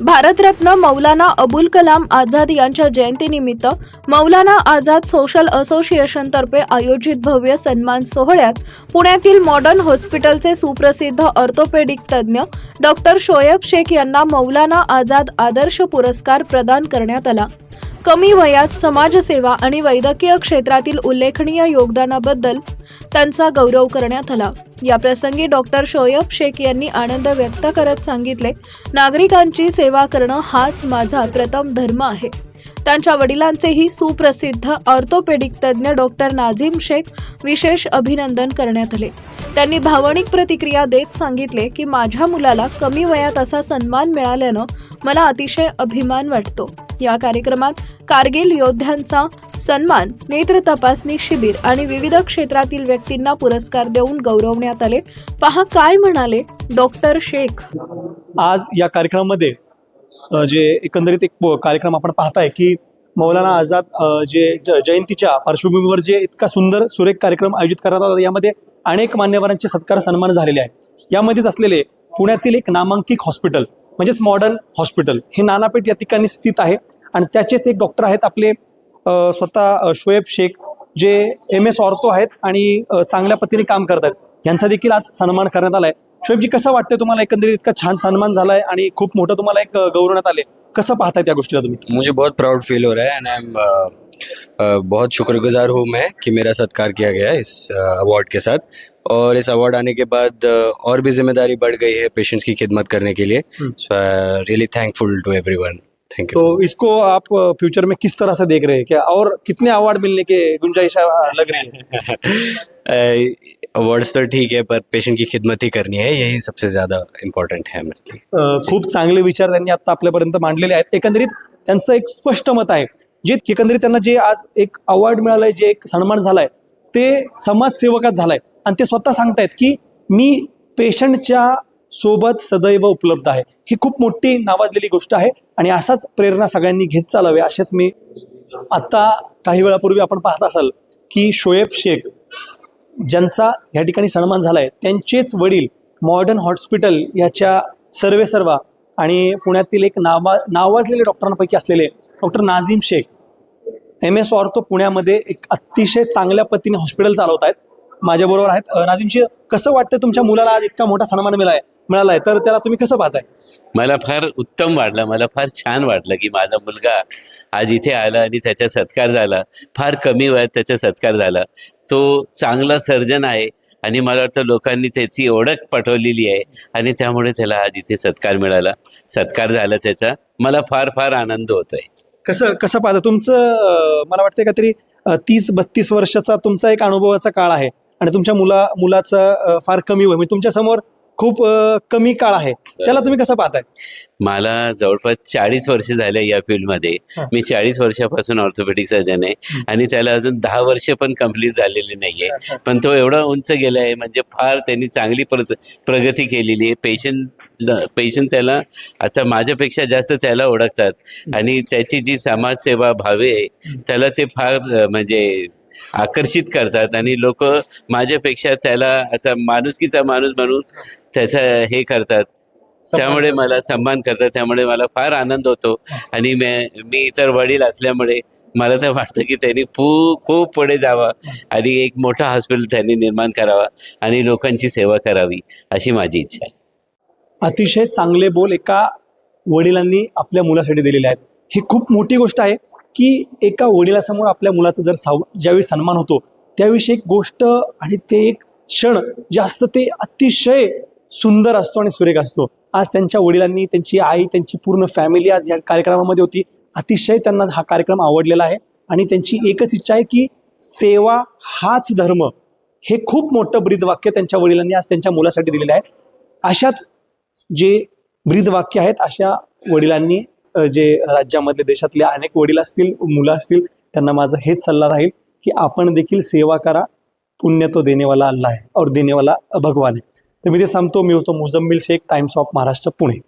भारतरत्न मौलाना अबुल कलाम आझाद यांच्या जयंतीनिमित्त मौलाना आझाद सोशल असोसिएशनतर्फे आयोजित भव्य सन्मान सोहळ्यात पुण्यातील मॉडर्न हॉस्पिटलचे सुप्रसिद्ध ऑर्थोपेडिक तज्ज्ञ डॉक्टर शोएब शेख यांना मौलाना आझाद आदर्श पुरस्कार प्रदान करण्यात आला. कमी वयात समाजसेवा आणि वैद्यकीय क्षेत्रातील उल्लेखनीय योगदानाबद्दल त्यांचा गौरव करण्यात आला. या प्रसंगी डॉक्टर शोयब शेख यांनी आनंद व्यक्त करत सांगितले नागरिकांची सेवा करणं हाच माझा प्रथम धर्म आहे. त्यांच्या वडिलांचेही सुप्रसिद्ध ऑर्थोपेडिक तज्ज्ञ डॉक्टर नाझीम शेख विशेष अभिनंदन करण्यात आले. त्यांनी भावनिक प्रतिक्रिया देत सांगितले की माझ्या मुलाला कमी वयात असा सन्मान मिळाल्यानं मला अतिशय अभिमान वाटतो. या कार्यक्रमात कारगिल योद्ध्यांचा सन्मान नेत्र तपासणी शिबिर आणि विविध क्षेत्रातील व्यक्तींना पुरस्कार देऊन गौरवण्यात आले. पहा काय म्हणाले डॉक्टर शेख. आज या कार्यक्रमामध्ये जे एकंदरीत एक कार्यक्रम आपण पाहताय की मौलाना आझाद जे ज- जयंतीच्या पार्श्वभूमीवर जे इतका सुंदर सुरेख कार्यक्रम आयोजित करण्यात आला यामध्ये अनेक मान्यवरांचे सत्कार सन्मान झालेले आहेत. यामध्येच असलेले पुण्यातील एक नामांकित हॉस्पिटल म्हणजेच मॉडर्न हॉस्पिटल हे नानापेठ या ठिकाणी स्थित आहे. आणि त्याचेच एक डॉक्टर आहेत आपले स्वतः शोएब शेख जे एम एस ऑर्थो आहेत आणि चांगल्या पद्धतीने काम करत आहेत. यांचा देखील आज सन्मान करण्यात आलाय. शोएबजी कसं वाटतंय तुम्हाला एकंदरीत इतका छान सन्मान झालाय आणि खूप मोठं तुम्हाला एक गौरवण्यात आले कसं पाहताय त्या गोष्टीला तुम्ही? मुझे बहुत प्राउड फील हो रहा है एंड आई एम बहुत शुक्रगुजार हूँ मैं कि मेरा सत्कार किया गया इस अवार्ड के साथ। और इस अवार्ड आने के बाद और भी जिम्मेदारी बढ़ गई है पेशेंट्स की खिदमत करने के लिए। So really thankful to everyone thank you तो इसको आप फ्यूचर में किस तरह से देख रहे हैं? क्या और कितने अवार्ड मिलने के गुंजाइश लग रही है? अवार्ड्स तो ठीक है पर पेशेंट की खिदमत ही करनी है। यही सबसे ज़्यादा इम्पोर्टेंट है मेरे लिए। अ, खूप चांगले विचार त्यांनी आता आपल्यापर्यंत मांडलेले आहेत. एकंदरीत त्यांचं एक स्पष्ट मत आहे जे एकंदरीत त्यांना जे आज एक अवॉर्ड मिळालंय जे एक सन्मान झालाय ते समाजसेवकात झालाय. आणि ते स्वतः सांगतायत की मी पेशंटच्या सोबत सदैव उपलब्ध आहे. ही खूप मोठी नावाजलेली गोष्ट आहे आणि असाच प्रेरणा सगळ्यांनी घेत चालावे असेच मी आत्ता काही वेळापूर्वी आपण पाहत असाल की शोएब शेख ज्यांचा या ठिकाणी सन्मान झाला आहे त्यांचेच वडील मॉडर्न हॉस्पिटल याच्या सर्वे सर्वा आणि पुण्यातील एक नावा नावाजलेले डॉक्टरांपैकी असलेले doctor Nazim Shaikh M S ortho पुण्यामध्ये एक अतिशय चांगल्या पद्धतीने हॉस्पिटल चालवत आहेत माझ्याबरोबर आहेत. नाझीम शेख कसं वाटतं तुमच्या मुलाला आज इतका मोठा सन्मान मिळालाय? मिळालाय. तर त्याला तुम्ही कसं पाहताय? मला फार उत्तम वाटलं. मला फार छान वाटलं की माझा मुलगा आज इथे आला आणि त्याचा सत्कार झाला. फार कमी वयात त्याचा सत्कार झाला. तो चांगला सर्जन आहे आणि मला वाटतं लोकांनी त्याची ओळख पटवलेली आहे आणि त्यामुळे त्याला आज इथे सत्कार मिळाला. सत्कार झाला त्याचा. मला फार फार आनंद होतोय. कसं कसं पाहता? तुमचं अं, मला वाटतं काहीतरी तीस बत्तीस वर्षाचा तुमचा एक अनुभवाचा काळ आहे आणि तुमच्या मुला मुलाचं अं, फार कमी वय. म्हणजे तुमच्यासमोर खूप अं, कमी काळ आहे. त्याला तुम्ही कसं पाहताय? मला जवळपास चाळीस वर्ष झाले या फील्डमध्ये. हा. मी चाळीस वर्षापासून ऑर्थोपेडिक सर्जन आहे. आणि त्याला अजून दहा वर्ष पण कंप्लीट झालेली नाहीये. पण तो एवढा उंच गेलाय म्हणजे फार त्यांनी चांगली प्र प्रगती केलेली आहे. पेशंट पेशंट त्याला आता माझ्यापेक्षा जास्त त्याला ओळखतात. आणि त्याची जी समाजसेवा भावे आहे त्याला ते फार अ, म्हणजे आकर्षित करतात आणि लोक माझ्यापेक्षा त्याला असा माणुसकीचा माणूस म्हणून त्याचा हे करतात. त्यामुळे मला सन्मान करतात. त्यामुळे मला फार आनंद होतो. आणि मी इतर वडील असल्यामुळे मला तर वाटतं की त्यांनी खूप खूप पुढे जावा आणि एक मोठा हॉस्पिटल त्यांनी निर्माण करावा आणि लोकांची सेवा करावी अशी माझी इच्छा आहे. अतिशय चांगले बोल एका वडिलांनी आपल्या मुलासाठी दिलेले आहेत. ही खूप मोठी गोष्ट आहे. की एका वडिलासमोर आपल्या मुलाचा जर साव ज्यावेळी सन्मान होतो त्यावेळी एक गोष्ट आणि ते एक क्षण जे असतं ते अतिशय सुंदर असतो आणि सुरेख असतो. आज त्यांच्या वडिलांनी त्यांची आई त्यांची पूर्ण फॅमिली आज या कार्यक्रमामध्ये होती. अतिशय त्यांना हा कार्यक्रम आवडलेला आहे आणि त्यांची एकच इच्छा आहे की सेवा हाच धर्म हे खूप मोठं ब्रीदवाक्य त्यांच्या वडिलांनी आज त्यांच्या मुलासाठी दिलेलं आहे. अशाच जे ब्रीदवाक्य आहेत अशा वडिलांनी जे राज्यामधले देशातले अनेक वडील असतील मुलं असतील त्यांना माझा हेच सल्ला राहील की आपण देखील सेवा करा पुण्य तो देनेवाला अल्ला आहे और देनेवाला भगवान आहे. तर मी ते सांगतो मी होतो मुजम्मिल शेख टाइम्स ऑफ महाराष्ट्र पुणे.